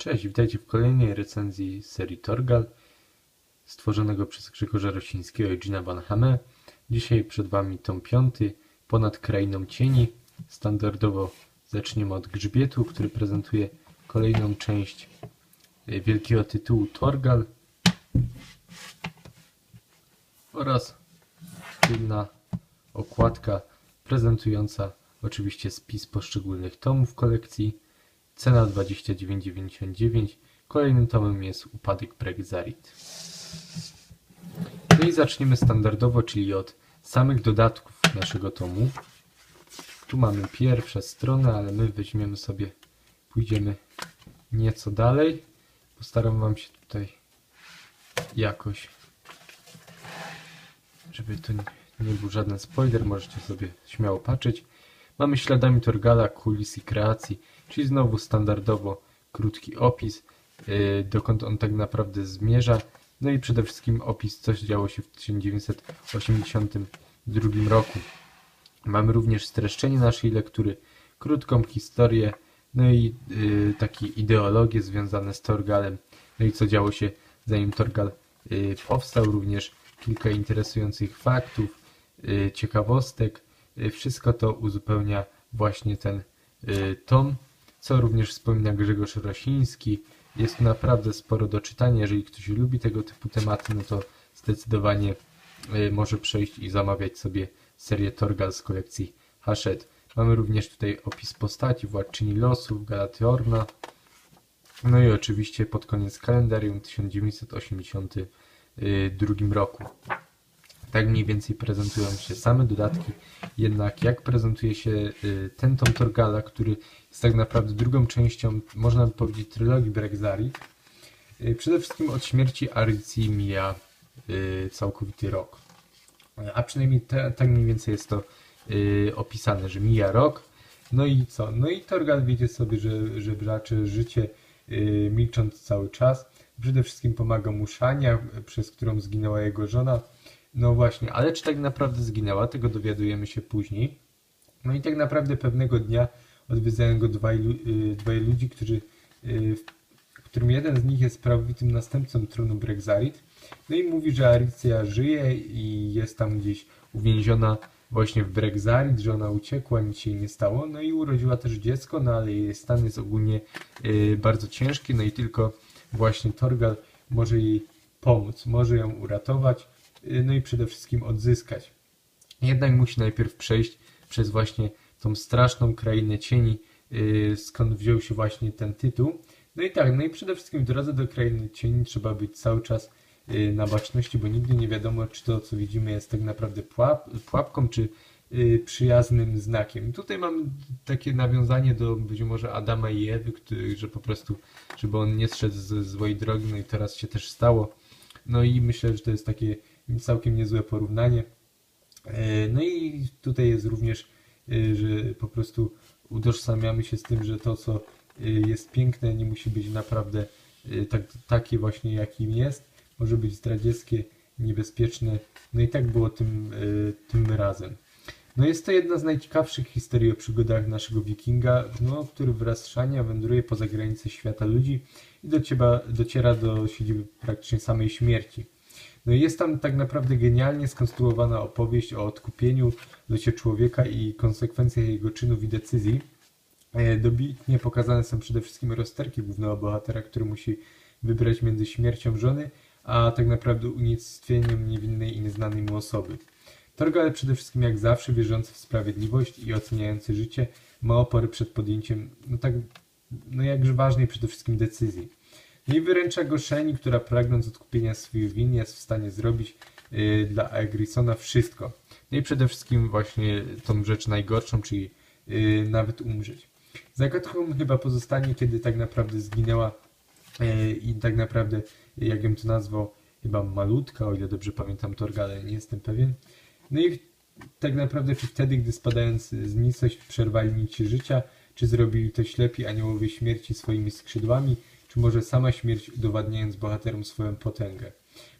Cześć, witajcie w kolejnej recenzji serii Torgal stworzonego przez Grzegorza Rosińskiego i Gina Van Hamme. Dzisiaj przed Wami tom piąty, Ponad Krainą Cieni. Standardowo zaczniemy od grzbietu, który prezentuje kolejną część e, wielkiego tytułu Torgal oraz tylna okładka prezentująca oczywiście spis poszczególnych tomów kolekcji. Cena 29,99. Kolejnym tomem jest Upadek Brexarit. No i zaczniemy standardowo, czyli od samych dodatków naszego tomu. Tu mamy pierwszą stronę, ale my weźmiemy sobie, pójdziemy nieco dalej. Postaram Wam się tutaj jakoś, żeby to nie był żaden spoiler, możecie sobie śmiało patrzeć. Mamy śladami Torgala, kulis i kreacji, czyli znowu standardowo krótki opis, yy, dokąd on tak naprawdę zmierza. No i przede wszystkim opis, co działo się w 1982 roku. Mamy również streszczenie naszej lektury, krótką historię, no i yy, takie ideologie związane z Torgalem, no i co działo się zanim Torgal yy, powstał, również kilka interesujących faktów, Y, ciekawostek. Y, wszystko to uzupełnia właśnie ten y, tom, co również wspomina Grzegorz Rosiński. Jest tu naprawdę sporo do czytania. Jeżeli ktoś lubi tego typu tematy, no to zdecydowanie może przejść i zamawiać sobie serię Torgal z kolekcji Hachette. Mamy również tutaj opis postaci, władczyni losów, Galateorna. No i oczywiście pod koniec kalendarium 1982 roku. Tak mniej więcej prezentują się same dodatki. Jednak jak prezentuje się y, ten tom Torgala, który jest tak naprawdę drugą częścią, można by powiedzieć, trylogii Brexari. Y, przede wszystkim od śmierci Aricji mija y, całkowity rok. A przynajmniej te, tak mniej więcej jest to opisane, że mija rok. No i co? No i Torgal wiedzie sobie, że, że bracze życie milcząc cały czas. Przede wszystkim pomaga mu Szania, przez którą zginęła jego żona no właśnie, ale czy tak naprawdę zginęła, tego dowiadujemy się później. No i tak naprawdę pewnego dnia odwiedzają go dwaj, y, dwaj ludzi, którzy, y, którym jeden z nich jest prawowitym następcą tronu Brexarit. No i mówi, że Aricja żyje i jest tam gdzieś uwięziona właśnie w Brexarit, że ona uciekła, nic się nie stało. No i urodziła też dziecko, no ale jej stan jest ogólnie y, bardzo ciężki, no i tylko właśnie Torgal może jej pomóc, może ją uratować. Y, no i przede wszystkim odzyskać. Jednak musi najpierw przejść przez właśnie tą straszną krainę cieni, y, skąd wziął się właśnie ten tytuł. No i tak, no i przede wszystkim w drodze do krainy cieni trzeba być cały czas y, na baczności, bo nigdy nie wiadomo, czy to, co widzimy, jest tak naprawdę pułap, pułapką, czy przyjaznym znakiem. Tutaj mamy takie nawiązanie do być może Adama i Ewy, który, że po prostu, żeby on nie zszedł z złej drogi, no i teraz się też stało. No i myślę, że to jest takie całkiem niezłe porównanie. E, no i tutaj jest również, e, że po prostu utożsamiamy się z tym, że to, co e, jest piękne, nie musi być naprawdę tak, takie właśnie, jakim jest. Może być zdradzieckie, niebezpieczne. No i tak było tym, tym razem. No jest to jedna z najciekawszych historii o przygodach naszego wikinga, no, który wraz z Szania wędruje poza granice świata ludzi i dociera, dociera do siedziby praktycznie samej śmierci. No jest tam tak naprawdę genialnie skonstruowana opowieść o odkupieniu locie człowieka i konsekwencjach jego czynów i decyzji. E, dobitnie pokazane są przede wszystkim rozterki głównego bohatera, który musi wybrać między śmiercią żony, a tak naprawdę unicestwieniem niewinnej i nieznanej mu osoby. Torgal przede wszystkim jak zawsze wierzący w sprawiedliwość i oceniający życie ma opory przed podjęciem no tak no jakże ważnej przede wszystkim decyzji. Nie wyręcza go która pragnąc odkupienia swoich win jest w stanie zrobić yy, dla Agrisona wszystko. No i przede wszystkim właśnie tą rzecz najgorszą, czyli yy, nawet umrzeć. Zagadką chyba pozostanie, kiedy tak naprawdę zginęła yy, i tak naprawdę, jak ją to nazwał, chyba malutka, o ile dobrze pamiętam Torga, ale nie jestem pewien. No i tak naprawdę, czy wtedy, gdy spadając z nicość przerwali nici życia, czy zrobili to ślepi aniołowie śmierci swoimi skrzydłami, czy może sama śmierć udowadniając bohaterom swoją potęgę.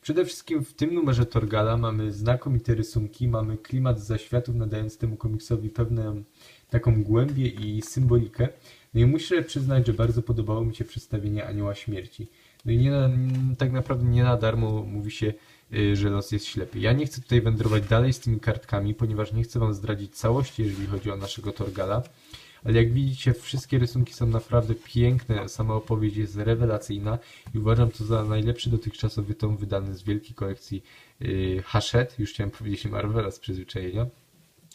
Przede wszystkim w tym numerze Torgala mamy znakomite rysunki, mamy klimat zaświatów nadając temu komiksowi pewną taką głębię i symbolikę. No i muszę przyznać, że bardzo podobało mi się przedstawienie Anioła Śmierci. No i nie na, tak naprawdę nie na darmo mówi się, y, że los jest ślepy. Ja nie chcę tutaj wędrować dalej z tymi kartkami, ponieważ nie chcę wam zdradzić całości, jeżeli chodzi o naszego Torgala. Ale jak widzicie, wszystkie rysunki są naprawdę piękne, sama opowieść jest rewelacyjna i uważam to za najlepszy dotychczasowy tom wydany z wielkiej kolekcji yy, Hachette, już chciałem powiedzieć Marvela z przyzwyczajenia.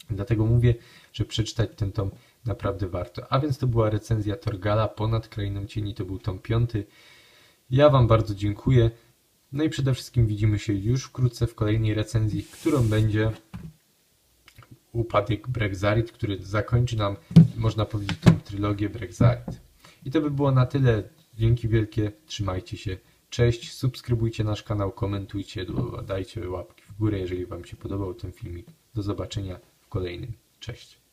Dlatego mówię, że przeczytać ten tom naprawdę warto. A więc to była recenzja Torgala ponad Krainą Cieni, to był tom piąty. Ja Wam bardzo dziękuję. No i przede wszystkim widzimy się już wkrótce w kolejnej recenzji, którą będzie upadek Brexarit, który zakończy nam, można powiedzieć, tą trylogię Brexarit. I to by było na tyle. Dzięki wielkie, trzymajcie się. Cześć, subskrybujcie nasz kanał, komentujcie, dajcie łapki w górę, jeżeli Wam się podobał ten filmik. Do zobaczenia w kolejnym. Cześć.